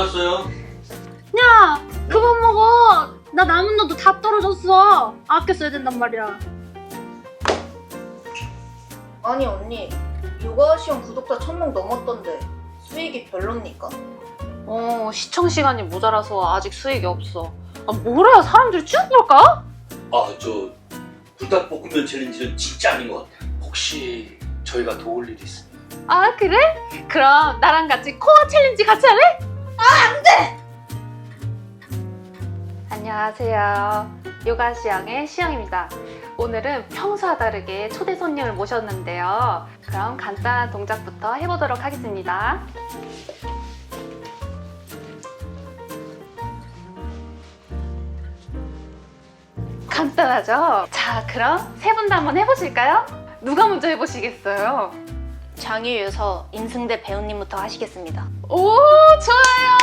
왔어요? 야, 그만 먹어. 나 남은 너도 다 떨어졌어. 아껴 써야 된단 말이야. 아니 언니 요가 시험 구독자 1000명 넘었던데 수익이 별로입니까? 어, 시청 시간이 모자라서 아직 수익이 없어. 아, 뭐래? 사람들이 쭉 볼까? 아, 저 불닭볶음면 챌린지는 진짜 아닌 것 같아요. 혹시 저희가 도울 일이 있으면 아, 그래? 그럼 나랑 같이 코어 챌린지 같이 할래? 아, 안 돼! 안녕하세요. 요가 시영의 시영입니다. 오늘은 평소와 다르게 초대 손님을 모셨는데요. 그럼 간단한 동작부터 해보도록 하겠습니다. 간단하죠? 자, 그럼 세 분도 한번 해보실까요? 누가 먼저 해보시겠어요? 장유유서 인승대 배우님부터 하시겠습니다 오, 좋아요!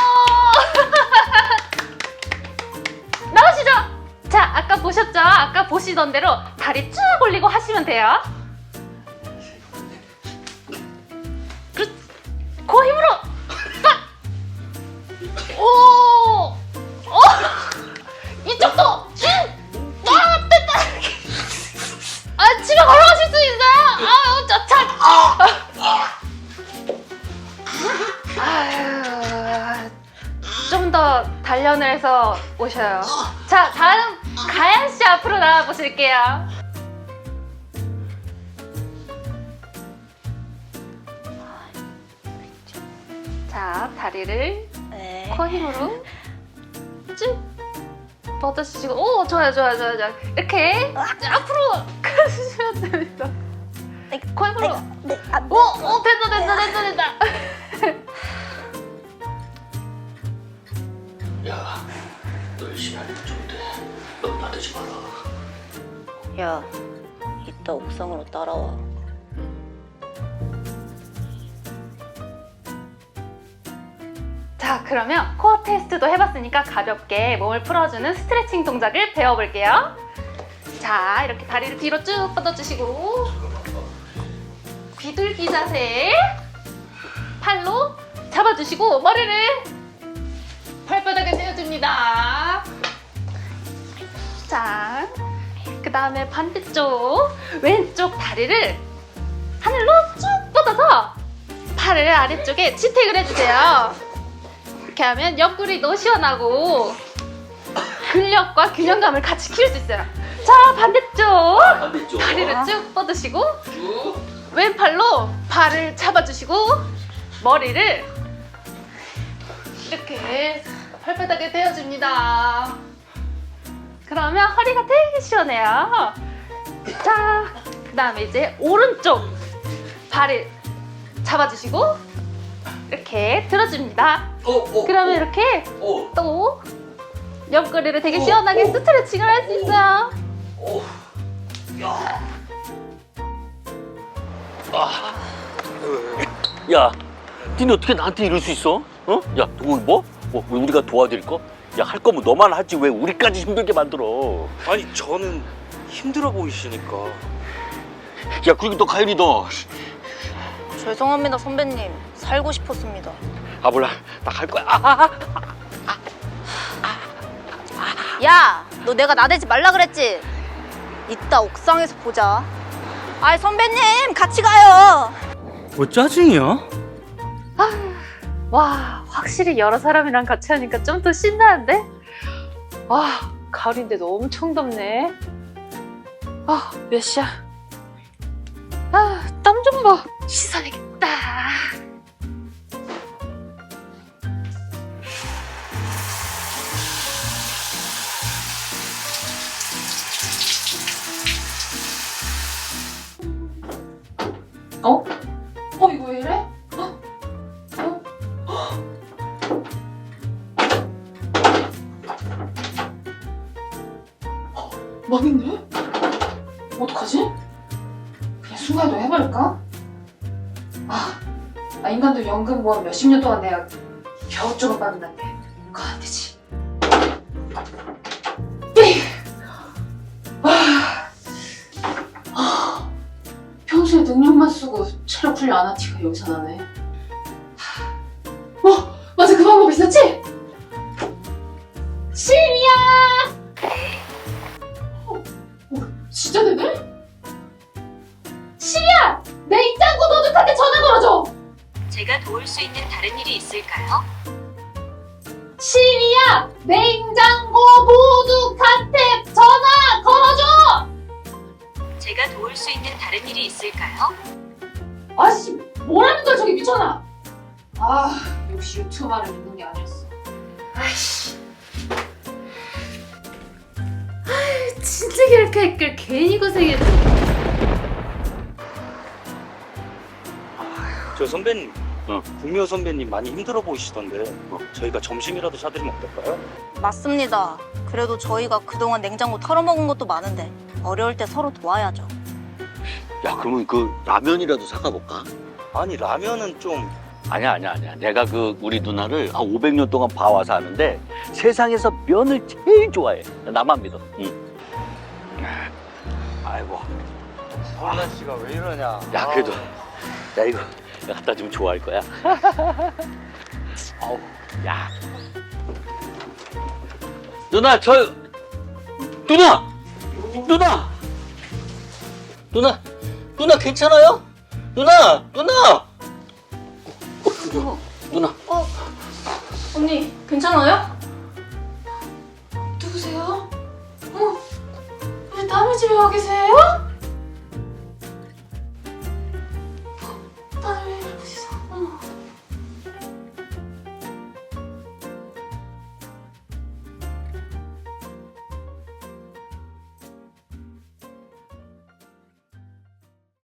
나오시죠! 자, 아까 보셨죠? 아까 보시던 대로 다리 쭉 올리고 하시면 돼요. 끝! 코 힘으로! 딱! 오! 단련을 해서 오셔요. 자, 다음 가연 씨 앞으로 나와 보실게요. 자, 다리를 네 코 힘으로 쭉 뻗어주시고, 오, 좋아요, 좋아요, 좋아요, 좋아요. 이렇게 앞으로 가주시면 됩니다. 코 힘으로. 네, 아, 오, 오, 됐다, 됐다, 됐다, 됐다. 야, 너 열심히 하는 게 좋은데 너무 나대지 마라. 야 이따 옥상으로 따라와 자, 그러면 코어 테스트도 해봤으니까 가볍게 몸을 풀어주는 스트레칭 동작을 배워볼게요. 자, 이렇게 다리를 뒤로 쭉 뻗어주시고 비둘기 자세 팔로 잡아주시고 머리를 그 다음에 반대쪽 왼쪽 다리를 하늘로 쭉 뻗어서 팔을 아래쪽에 지택을 해주세요. 이렇게 하면 옆구리도 시원하고 근력과 균형감을 같이 키울 수 있어요. 자, 반대쪽 반대쪽. 다리를 쭉 뻗으시고 쭉. 왼팔로 발을 잡아주시고 머리를 이렇게 발바닥에 대어줍니다. 그러면 허리가 되게 시원해요. 자, 그 다음에 이제 오른쪽 발을 잡아주시고 이렇게 들어줍니다. 어, 어. 그러면 이렇게 어, 또 옆구리를 되게 오, 시원하게 오. 스트레칭을 할 수 있어요. 어. 야. 야, 니네 어떻게 나한테 이럴 수 있어? 어? 야, 뭐, 뭐? 뭐 우리가 도와드릴 거? 야, 할 거면 너만 하지 왜 우리까지 힘들게 만들어? 아니 저는 힘들어 보이시니까 야, 그리고 너 가연이 너. 죄송합니다 선배님 살고 싶었습니다 아 몰라, 나 갈 거야. 아, 아, 아. 야 너 내가 나대지 말라 그랬지? 이따 옥상에서 보자 아이 선배님 같이 가요 뭐 짜증이야? 와, 확실히 여러 사람이랑 같이 하니까 좀 더 신나는데? 와, 가을인데도 엄청 덥네. 아, 몇 시야? 아, 땀 좀 봐. 씻어야겠다. 어? 어, 망했네? 어떡하지? 그냥 순간이도 해버릴까? 아, 아 인간도 연금 모아 몇십 년 동안 내가 겨우 조금 받는다는데 그거 안 되지 에이. 아, 아, 평소에 능력만 쓰고 체력 훈련 안 한 티가 여기서 나네 진짜 되네? 시리야! 내 입장고 도둑한테 전화 걸어줘! 제가 도울 수 있는 다른 일이 있을까요? 시리야! 냉 이, 이렇게 했길 괜히 고생했네. 저 선배님 어. 구미호 선배님 많이 힘들어 보이시던데 저희가 점심이라도 사드리면 어떨까요? 맞습니다. 그래도 저희가 그동안 냉장고 털어먹은 것도 많은데 어려울 때 서로 도와야죠. 야 그러면 그 라면이라도 사가 볼까? 아니 라면은 좀 아니야 아니야 아니야 내가 그 우리 누나를 한 500년 동안 봐와서 아는데 세상에서 면을 제일 좋아해 나만 믿어 응. 아이고. 서울나 씨가 왜 이러냐? 야 그래도. 야 이거 내가 갖다 주면 좋아할 거야. 아우. 야. 누나 저 누나! 누나! 누나 누나 괜찮아요? 누나 누나! 어, 누나. 언니 괜찮아요? 누구세요? 어? 왜 남의 집에 와 계세요?